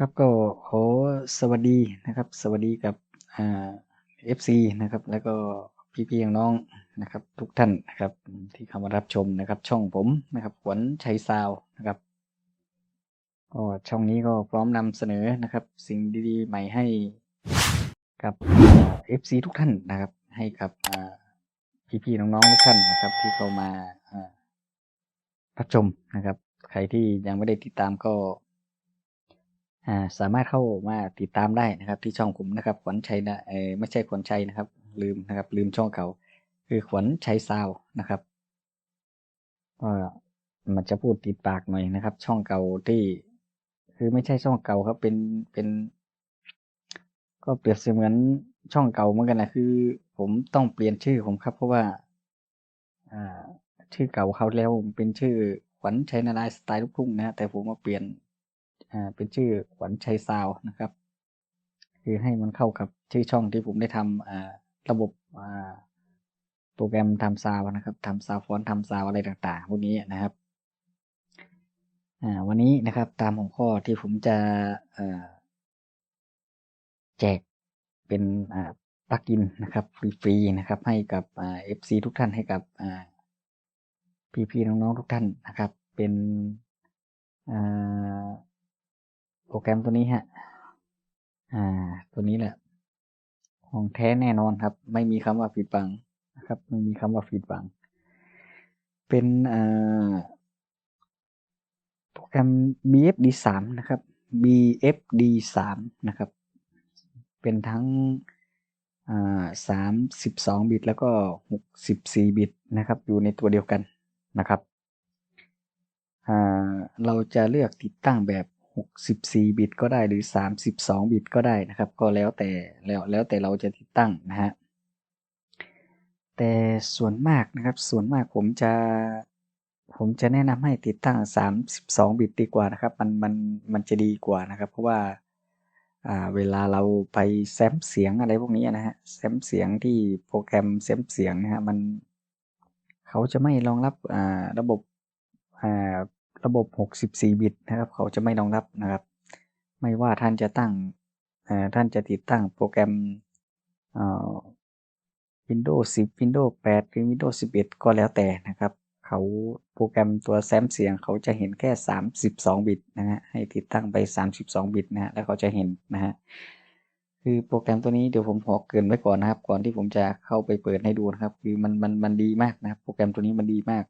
ครับก็ขอสวัสดีนะครับ สวัสดีกับเอ่า FC นะครับ แล้วก็พี่ๆน้องๆนะครับ ทุกท่านนะครับ ที่เข้ามารับชมนะครับ ช่องผมนะครับขวัญชัยซาวนะครับก็ช่องนี้ก็พร้อมนำเสนอนะครับ สิ่งดีๆ ใหม่ให้กับเอฟซีทุกท่านนะครับ ให้กับพี่ๆน้องๆทุกท่านนะครับ ที่เข้ามารับชมนะครับ ใครที่ยังไม่ได้ติดตามก็ สามารถเข้ามาติดตามได้นะครับ ที่ช่องผมนะครับ ขวัญชัยนะไม่ใช่ขวัญชัยนะครับ ลืมนะครับ ลืมช่องเขา คือขวัญชัยซาวนะครับก็มันจะพูดติดปากหน่อยนะครับ ช่องเก่าที่ คือไม่ใช่ช่องเก่าครับเป็นเป็น ก็เปรียบเสมือนช่องเก่าเหมือนกันนะคือ ผมต้องเปลี่ยนชื่อผมครับ เพราะว่า อ่า ชื่อเก่าเขาแล้วเป็นชื่อขวัญชัยนารายสไตล์ลูกทุ่งนะแต่ผมมาเปลี่ยน เป็นชื่อขวัญชัยซาวนะครับ คือให้มันเข้ากับชื่อช่องที่ผมได้ทำอ่าระบบอ่าโปรแกรมทำซาวนะครับทำซาวฟอนต์ทำซาวอะไรต่างๆ พวกนี้นะครับอ่าวันนี้นะครับตามหัวข้อที่ผมจะเอ่อแจกเป็นอ่าปลั๊กอินนะครับฟรีๆนะครับ ให้กับเอ่า FC ทุกท่านให้กับอ่าพี่ๆน้องๆทุกท่านนะครับ เป็นอ่า รแกรมตัวนี้ฮะ อ่า ตัวนี้แหละ ของแท้แน่นอนครับ ไม่มีคำว่าผิดหวังนะครับ ไม่มีคำว่าผิดหวัง เป็นอ่าโปรแกรม BFD 3นะครับ BFD 3นะครับ เป็นทั้งอ่าสามสิบสองบิตแล้วก็หกสิบสี่บิตนะครับ อยู่ในตัวเดียวกันนะครับอ่าเราจะเลือกติดตั้งแบบ 64 บิตก็ได้หรือ 32 บิตก็ได้นะครับ ก็แล้วแต่แล้วแล้วแต่เราจะติดตั้งนะฮะแต่ส่วนมากนะครับ ส่วนมากผมจะ ผมจะแนะนำให้ติดตั้ง 32 บิตดีกว่านะครับ มันมันมันจะดีกว่านะครับ เพราะว่าอ่าเวลาเราไปแซมเสียงอะไรพวกนี้นะฮะแซมเสียงที่โปรแกรมแซมเสียงนะฮะมันเขาจะไม่รองรับอ่าระบบอ่า ระบบ 64 บิตนะครับ เขาจะไม่รองรับนะครับ ไม่ว่าท่านจะตั้งท่านจะติดตั้งโปรแกรม Windows 10 Windows 8 หรือ Windows 11 ก็แล้วแต่นะครับ เขาโปรแกรมตัวแซมเสียงเขาจะเห็นแค่ 32 บิตนะฮะ ให้ติดตั้งไป 32 บิตนะฮะ แล้วเขาจะเห็นนะฮะ คือโปรแกรมตัวนี้เดี๋ยวผมขอเกินไว้ก่อนนะครับ ก่อนที่ผมจะเข้าไปเปิดให้ดูนะครับ คือมันมันมันดีมากนะครับ โปรแกรมตัวนี้มันดีมาก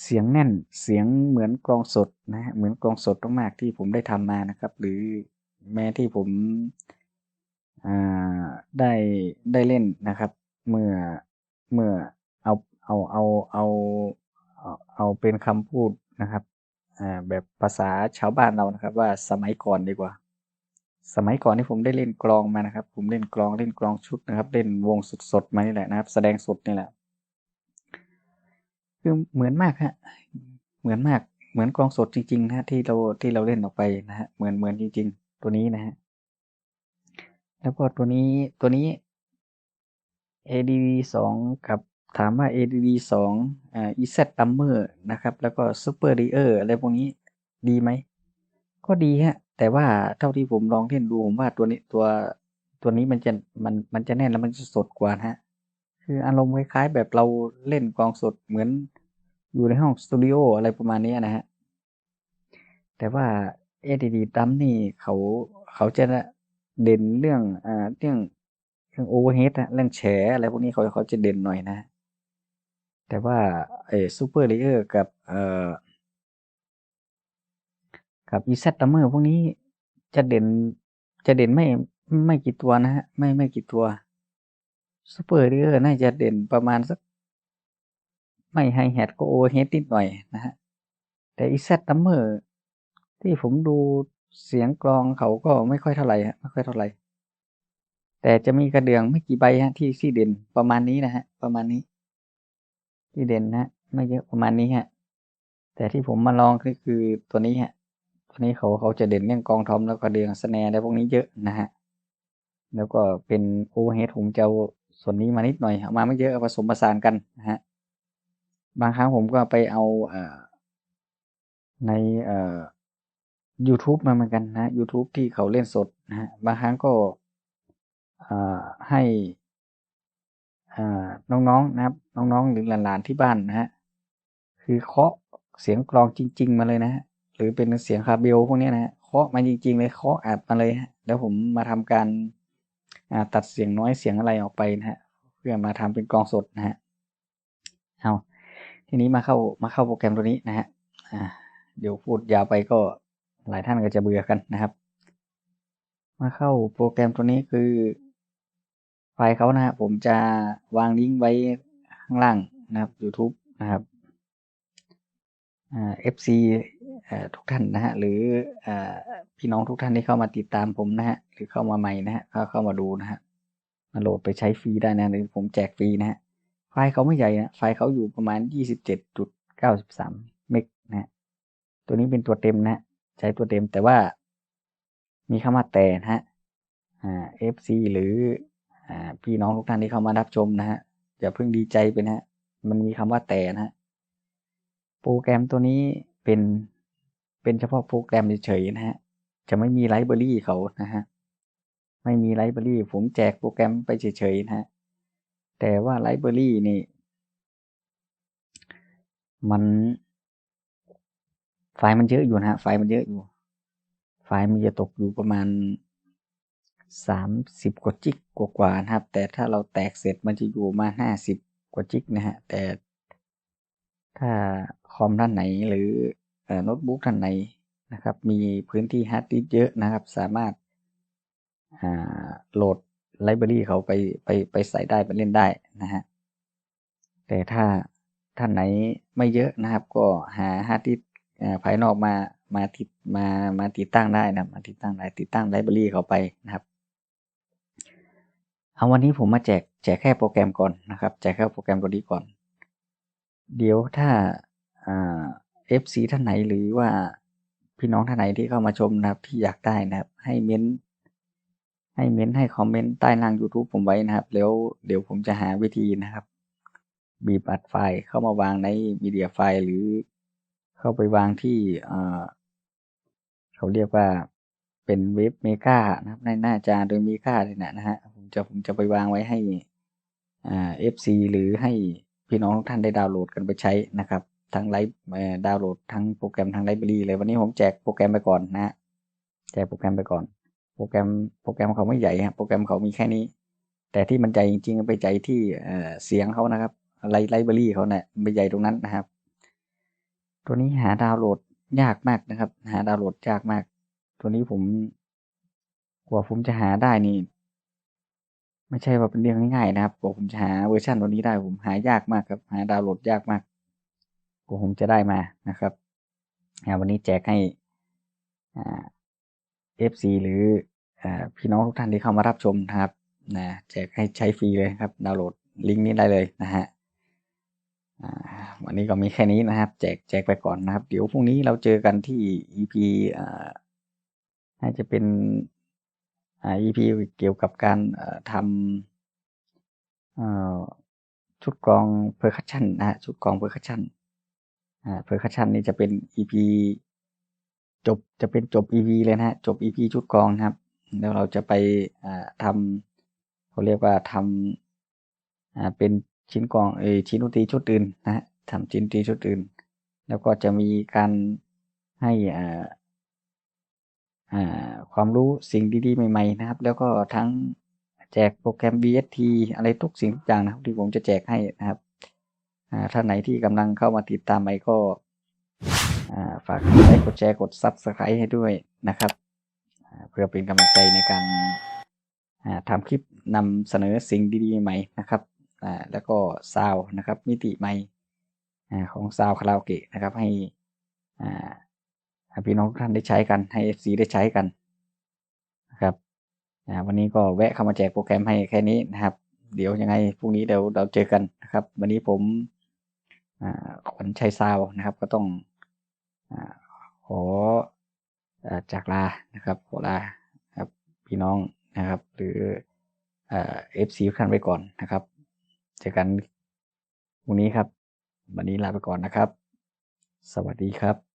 เสียงแน่นเสียงเหมือนกลองสดนะฮะเหมือนกลองสดมากๆที่ผมได้ทำมานะครับ หรือแม้ที่ผมอ่าได้ได้เล่นนะครับ เมื่อเมื่อเอาเอาเอาเอาเอาเป็นคำพูดนะครับอ่าแบบภาษาชาวบ้านเรานะครับ ว่าสมัยก่อนดีกว่า สมัยก่อนที่ผมได้เล่นกลองมานะครับ ผมเล่นกลองเล่นกลองชุดนะครับ เล่นวงสดๆมานี่แหละนะครับ แสดงสดนี่แหละ คือเหมือนมากฮะ เหมือนมาก เหมือนกองสดจริงๆนะฮะที่เราที่เราเล่นออกไปนะฮะ เหมือนเหมือนจริง ๆ ตัวนี้นะฮะ แล้วก็ตัวนี้ตัวนี้ ADD 2กับถามว่า ADD 2อ่า EZ Drummer นะครับ แล้วก็ Super Layer อะไรพวกนี้ดีไหม ก็ดีฮะ แต่ว่าเท่าที่ผมลองเล่นดูผมว่าตัวนี้ตัวตัวนี้มันจะมันมันจะแน่นแล้วมันจะสดกว่านะฮะ คืออารมณ์คล้ายๆ แบบเราเล่นกองสดเหมือนอยู่ในห้องสตูดิโออะไรประมาณนี้นะฮะ แต่ว่า ADD Drum นี่เขาเขาจะเด่นเรื่องอ่าเรื่องเรื่องโอเวอร์เฮดเรื่องแฉอะไรพวกนี้เขาเขาจะเด่นหน่อยนะ แต่ว่าไอ้ซูเปอร์เลเยอร์กับเอ่อกับ EZ Drummer พวกนี้จะเด่นจะเด่นไม่ไม่กี่ตัวนะฮะ ไม่ไม่กี่ตัว ซูเปอร์เลเยอร์น่าจะเด่นประมาณสัก ไม่ไฮแฮทก็โอเวอร์เฮดนิดหน่อยนะฮะ แต่ EZ Drummer ที่ผมดูเสียงกลองเขาก็ไม่ค่อยเท่าไหร่ฮะไม่ค่อยเท่าไหร่ แต่จะมีกระเดื่องไม่กี่ใบฮะที่ที่เด่นประมาณนี้นะฮะ ประมาณนี้ ที่เด่นนะไม่เยอะประมาณนี้ฮะ แต่ที่ผมมาลองคือคือตัวนี้ฮะ ตัวนี้เขาเขาจะเด่นเรื่องกองทอมแล้วก็เดืองสแนร์อะไรพวกนี้เยอะนะฮะ แล้วก็เป็นโอเวอร์เฮดผมจะ ส่วนนี้มานิดหน่อยเอามาไม่เยอะผสมผสานกันนะฮะบางครั้งผมก็ไปเอาเอ่อในเอ่อ YouTube มาเหมือนกันนะ YouTube ที่เขาเล่นสดนะฮะบางครั้งก็ให้น้องๆนะครับ น้องๆ หรือหลานๆที่บ้านนะฮะคือเคาะเสียงกลองจริง ๆ มาเลยนะฮะหรือเป็นเสียงคาเบลพวกนี้นะฮะเคาะมาจริง ๆ เลยเคาะอัดมาเลยฮะแล้วผมมาทำการ ตัดเสียงน้อยเสียงอะไรออกไปนะฮะเพื่อมาทำเป็นกองสดนะฮะเอาทีนี้มาเข้ามาเข้าโปรแกรมตัวนี้นะฮะอ่าเดี๋ยวพูดยาวไปก็หลายท่านก็จะเบื่อกันนะครับ มาเข้าโปรแกรมตัวนี้คือ ไฟล์เขานะฮะผมจะวางลิงก์ไว้ข้างล่างนะครับ YouTube นะครับอ่า FC เอ่อ ทุกท่านนะฮะหรืออพี่น้องทุกท่านที่เข้ามาติดตามผมนะฮะหรือเข้ามาใหม่นะฮะเข้าเข้ามาดูนะฮะมาโหลดไปใช้ฟรีได้นะหรือผมแจกฟรีนะฮะไฟล์เขาไม่ใหญ่นะไฟล์เขาอยู่ประมาณ 27.93 เมกนะฮะตัวนี้เป็นตัวเต็มนะฮะใช้ตัวเต็มแต่ว่า มีคำว่าแต่นะฮะอ่า FC หรืออ่าพี่น้องทุกท่านที่เข้ามารับชมนะฮะอย่าเพิ่งดีใจไปนะฮะมันมีคำว่าแต่นะฮะโปรแกรมตัวนี้เป็น เป็นเฉพาะโปรแกรมเฉยๆนะฮะ จะไม่มีไลบรารีเขานะฮะ ไม่มีไลบรารีผมแจกโปรแกรมไปเฉยๆนะฮะ แต่ว่าไลบรารีนี่ มันไฟล์มันเยอะอยู่นะฮะ ไฟล์มันเยอะอยู่ ไฟล์มันจะตกอยู่ประมาณสามสิบกว่าจิกกว่าๆนะครับ แต่ถ้าเราแตกเสร็จมันจะอยู่มาห้าสิบกว่าจิกนะฮะ แต่ถ้าคอมท่านไหนหรือเอ่อ โน้ตบุ๊กท่านไหนนะครับ มีพื้นที่ฮาร์ดดิสก์เยอะนะครับ สามารถอ่าโหลดไลบรารีเขาไปไปไปใส่ได้ไปเล่นได้นะฮะแต่ถ้าท่านไหนไม่เยอะนะครับ ก็หาฮาร์ดดิสก์อ่าภายนอกมามาติดมามาติดตั้งได้นะมาติดตั้งได้ติดตั้งไลบรารีเขาไปนะครับเอาวันนี้ผมมาแจกแจกแค่โปรแกรมก่อนนะครับ แจกแค่โปรแกรมตัวนี้ก่อน เดี๋ยวถ้าอ่า FC ท่านไหนหรือว่าพี่น้องท่านไหนที่เข้ามาชมนะครับ ที่อยากได้นะครับ ให้เม้น ให้เม้นให้คอมเมนต์ใต้ล่าง YouTube ผมไว้นะครับ แล้วเดี๋ยวผมจะหาวิธีนะครับ บีบอัดไฟล์เข้ามาวางในมีเดียไฟล์หรือเข้าไปวางที่อ่าเขาเรียกว่าเป็นเว็บเมกานะครับ ในหน้าจาโดยเมกาเลยนะนะฮะผมจะผมจะไปวางไว้ให้อ่า FC หรือให้พี่น้องทุกท่านได้ดาวน์โหลดกันไปใช้นะครับ ทั้งไลฟ์ดาวน์โหลดทั้งโปรแกรมทั้งไลบรารีเลยวันนี้ผมแจกโปรแกรมไปก่อนนะฮะแจกโปรแกรมไปก่อน โปรแกรมโปรแกรมเขาไม่ใหญ่ฮะโปรแกรมเขามีแค่นี้ แต่ที่มันใจจริงๆไปใจที่เอ่เสียงเขานะครับไลไลบรารีเขาเนี่ยไปใหญ่ตรงนั้นนะครับ ตัวนี้หาดาวน์โหลดยากมากนะครับ หาดาวน์โหลดยากมาก ตัวนี้ผมกว่าผมจะหาได้นี่ไม่ใช่ว่าเป็นเรื่องง่ายๆนะครับกว่าผมจะหาเวอร์ชันตัวนี้ได้ผมหายากมากครับ หาดาวน์โหลดยากมาก ผมจะได้มานะครับวันนี้แจกให้อ่า FC หรืออพี่น้องทุกท่านที่เข้ามารับชมนะครับนะแจกให้ใช้ฟรีเลยครับ ดาวน์โหลดลิงก์นี้ได้เลยนะฮะวันนี้ก็มีแค่นี้นะครับ แจกแจกไปก่อนนะครับ เดี๋ยวพรุ่งนี้เราเจอกันที่ EP น่าจะเป็น EP เกี่ยวกับการทำชุดกองเพอร์คัชชันนะฮะชุดกองเพอร์คัชชัน อ่าเพอร์คัชชันนี่จะเป็น EP จบจะเป็นจบ EP เลยนะฮะจบ EP ชุดกองครับ แล้วเราจะไปอ่าทำเขาเรียกว่าทำอ่าเป็นชิ้นกองเอชิ้นดนตรีชุดอื่นนะฮะทำชิ้นดนตรีชุดอื่น แล้วก็จะมีการให้อ่าอ่าความรู้สิ่งดีๆ ใหม่ๆนะครับ แล้วก็ทั้งแจกโปรแกรม VST อะไรทุกสิ่งทุกอย่างนะครับที่ผมจะแจกให้นะครับ ท่านไหนที่กำลังเข้ามาติดตามไปก็ฝากกดไลค์กดแชร์กด Subscribe ให้ด้วยนะครับ เพื่อเป็นกำลังใจในการทำคลิปนำเสนอสิ่งดีๆใหม่นะครับแล้วก็ซาวนะครับมิติใหม่ของซาวคาราโอเกะนะครับให้พี่น้องทุกท่านได้ใช้กันให้ FC ได้ใช้กันนะครับวันนี้ก็แวะเข้ามาแจกโปรแกรมให้แค่นี้นะครับ เดี๋ยวยังไงพรุ่งนี้เดี๋ยวเราเจอกันนะครับ วันนี้ผม ขวัญชัยซาวนะครับ ก็ต้องอขอจากลานะครับขอลาครับพี่น้องนะครับ หรือเอ่อฟซีทุกท่านไปก่อนนะครับเจอกันพรุ่งนี้ครับ วันนี้ลาไปก่อนนะครับ สวัสดีครับ